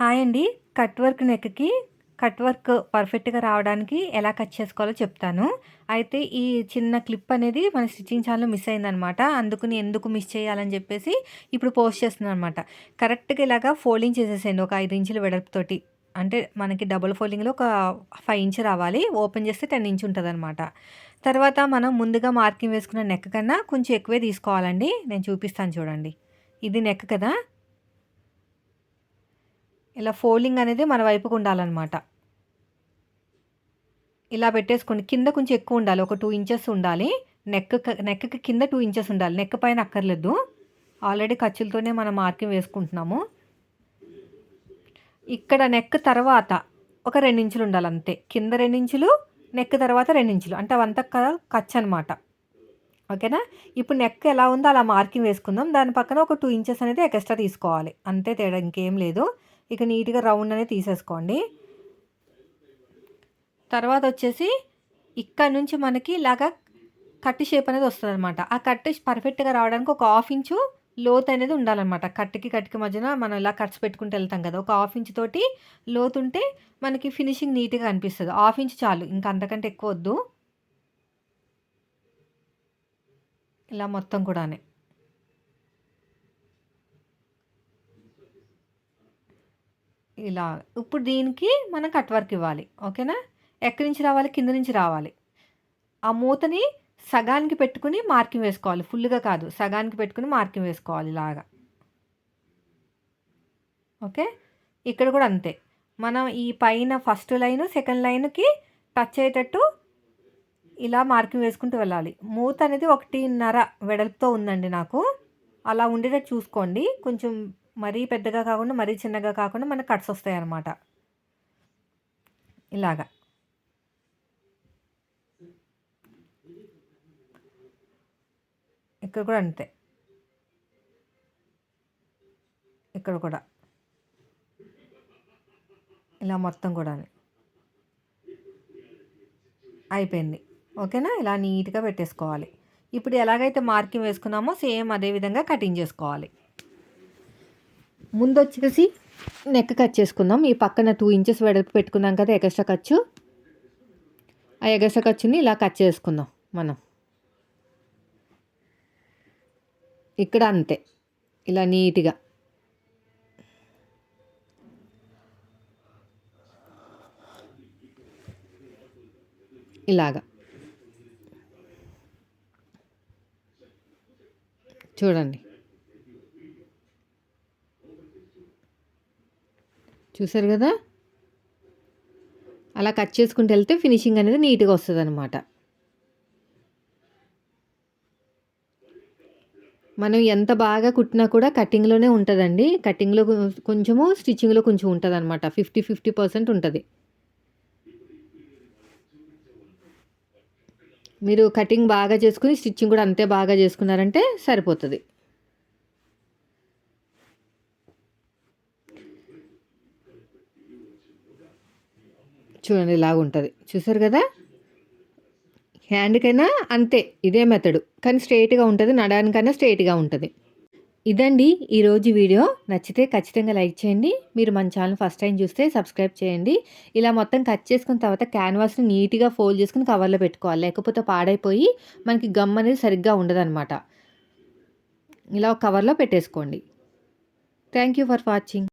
Hi అండి. Cut work నెక్కి cut work పర్ఫెక్ట్గా రావడానికి ఎలా కట్ చేసుకోవాలో చెప్తాను. అయితే ఈ చిన్న క్లిప్ అనేది మన స్టిచ్చింగ్ ఛానల్లో మిస్ అయిందనమాట. అందుకుని ఎందుకు మిస్ చేయాలని చెప్పేసి ఇప్పుడు పోస్ట్ చేస్తున్నాను అనమాట కరెక్ట్గా ఇలాగా ఫోల్డింగ్ చేసేసేయండి. ఒక ఐదు ఇంచుల వెడల్పుతోటి అంటే మనకి డబుల్ ఫోల్డింగ్లో ఒక ఫైవ్ ఇంచ్ రావాలి. ఓపెన్ చేస్తే టెన్ ఇంచ్ ఉంటుంది అనమాట తర్వాత మనం ముందుగా మార్కింగ్ వేసుకున్న నెక్ కన్నా కొంచెం ఎక్కువే తీసుకోవాలండి. నేను చూపిస్తాను చూడండి. ఇది నెక్ కదా. ఇలా ఫోల్డింగ్ అనేది మన వైపుకు ఉండాలన్నమాట. ఇలా పెట్టేసుకోండి. కింద కొంచెం ఎక్కువ ఉండాలి. ఒక టూ ఇంచెస్ ఉండాలి. నెక్ నెక్కి కింద టూ ఇంచెస్ ఉండాలి. నెక్ పైన అక్కర్లేదు. ఆల్రెడీ ఖర్చులతోనే మనం మార్కింగ్ వేసుకుంటున్నాము. ఇక్కడ నెక్ తర్వాత ఒక రెండించులు ఉండాలి అంతే. కింద రెండించులు నెక్ తర్వాత రెండించులు. అంటే అవంతా ఖర్చు అనమాట ఓకేనా? ఇప్పుడు నెక్ ఎలా ఉందో అలా మార్కింగ్ వేసుకుందాం. దాని పక్కన ఒక టూ ఇంచెస్ అనేది ఎక్స్ట్రా తీసుకోవాలి. అంతే తేడా ఇంకేం లేదు. ఇక నీట్గా రౌండ్ అనేది తీసేసుకోండి. తర్వాత వచ్చేసి ఇక్కడ నుంచి మనకి ఇలాగా కట్ షేప్ అనేది వస్తుంది అనమాట ఆ కట్ పర్ఫెక్ట్గా రావడానికి ఒక హాఫ్ ఇంచు లోత్ అనేది ఉండాలన్నమాట. కట్టుకి కట్టుకి మధ్యన మనం ఇలా కట్స్ పెట్టుకుంటూ వెళ్తాం కదా ఒక హాఫ్ ఇంచ్ తోటి లోతు ఉంటే మనకి ఫినిషింగ్ నీట్గా అనిపిస్తుంది. హాఫ్ ఇంచ్ చాలు ఇంకా అంతకంటే ఎక్కువ వద్దు. ఇలా మొత్తం కూడానే. ఇలా. ఇప్పుడు దీనికి మనం కట్ వర్క్ ఇవ్వాలి. ఓకేనా? ఎక్కడి నుంచి రావాలి? కింద నుంచి రావాలి. ఆ మూతని సగానికి పెట్టుకుని మార్కింగ్ వేసుకోవాలి. ఫుల్గా కాదు. సగానికి పెట్టుకుని మార్కింగ్ వేసుకోవాలి ఇలాగా. ఓకే? ఇక్కడ కూడా అంతే. మనం ఈ పైన ఫస్ట్ లైన్ సెకండ్ లైన్కి టచ్ అయ్యేటట్టు ఇలా మార్కింగ్ వేసుకుంటూ వెళ్ళాలి. మూత అనేది ఒకటిన్నర వెడల్పుతో ఉందండి నాకు. అలా ఉండేటట్టు చూసుకోండి. కొంచెం మరీ పెద్దగా కాకుండా మరీ చిన్నగా కాకుండా మనకు కట్స్ వస్తాయి అన్నమాట. ఇలాగా. ఇక్కడ కూడా అంతే. ఇక్కడ కూడా. ఇలా మొత్తం కూడా అయిపోయింది. ఓకేనా? ఇలా నీట్గా పెట్టేసుకోవాలి. ఇప్పుడు ఎలాగైతే మార్కింగ్ వేసుకున్నామో సేమ్ అదే విధంగా కటింగ్ చేసుకోవాలి. ముందు వచ్చేసి నెక్ కట్ చేసుకుందాం. ఈ పక్కన టూ ఇంచెస్ వెడల్పు పెట్టుకున్నాం కదా ఎగస్ట్రా ఖర్చు ఆ ఎగస్ట్రా ఖర్చుని ఇలా కట్ చేసుకుందాం మనం. ఇక్కడ అంతే. ఇలా నీట్గా. ఇలాగా. చూడండి. చూసారు కదా? అలా కట్ చేసుకుంటూ వెళ్తే ఫినిషింగ్ అనేది నీట్గా వస్తుంది అనమాట మనం ఎంత బాగా కుట్టినా కూడా కటింగ్లోనే ఉంటుందండి. కటింగ్లో కొంచెము స్టిచ్చింగ్లో కొంచెం ఉంటుంది అనమాట ఫిఫ్టీ ఫిఫ్టీ పర్సెంట్ ఉంటుంది. మీరు కటింగ్ బాగా చేసుకుని స్టిచ్చింగ్ కూడా అంతే బాగా చేసుకున్నారంటే సరిపోతుంది. చూడండి ఇలాగ ఉంటుంది చూసారు కదా? హ్యాండ్కైనా అంతే ఇదే మెథడ్ కానీ స్ట్రైట్గా ఉంటుంది నడానికైనా స్ట్రైట్గా ఉంటుంది. ఇదండి ఈరోజు వీడియో. నచ్చితే ఖచ్చితంగా లైక్ చేయండి. మీరు మన ఛానల్ ఫస్ట్ టైం చూస్తే సబ్స్క్రైబ్ చేయండి. ఇలా మొత్తం కట్ చేసుకున్న తర్వాత క్యాన్వాస్ని నీట్గా ఫోల్డ్ చేసుకుని కవర్లో పెట్టుకోవాలి. లేకపోతే పాడైపోయి మనకి గమ్ అనేది సరిగ్గా ఉండదన్నమాట. ఇలా కవర్లో పెట్టేసుకోండి. Thank you for watching.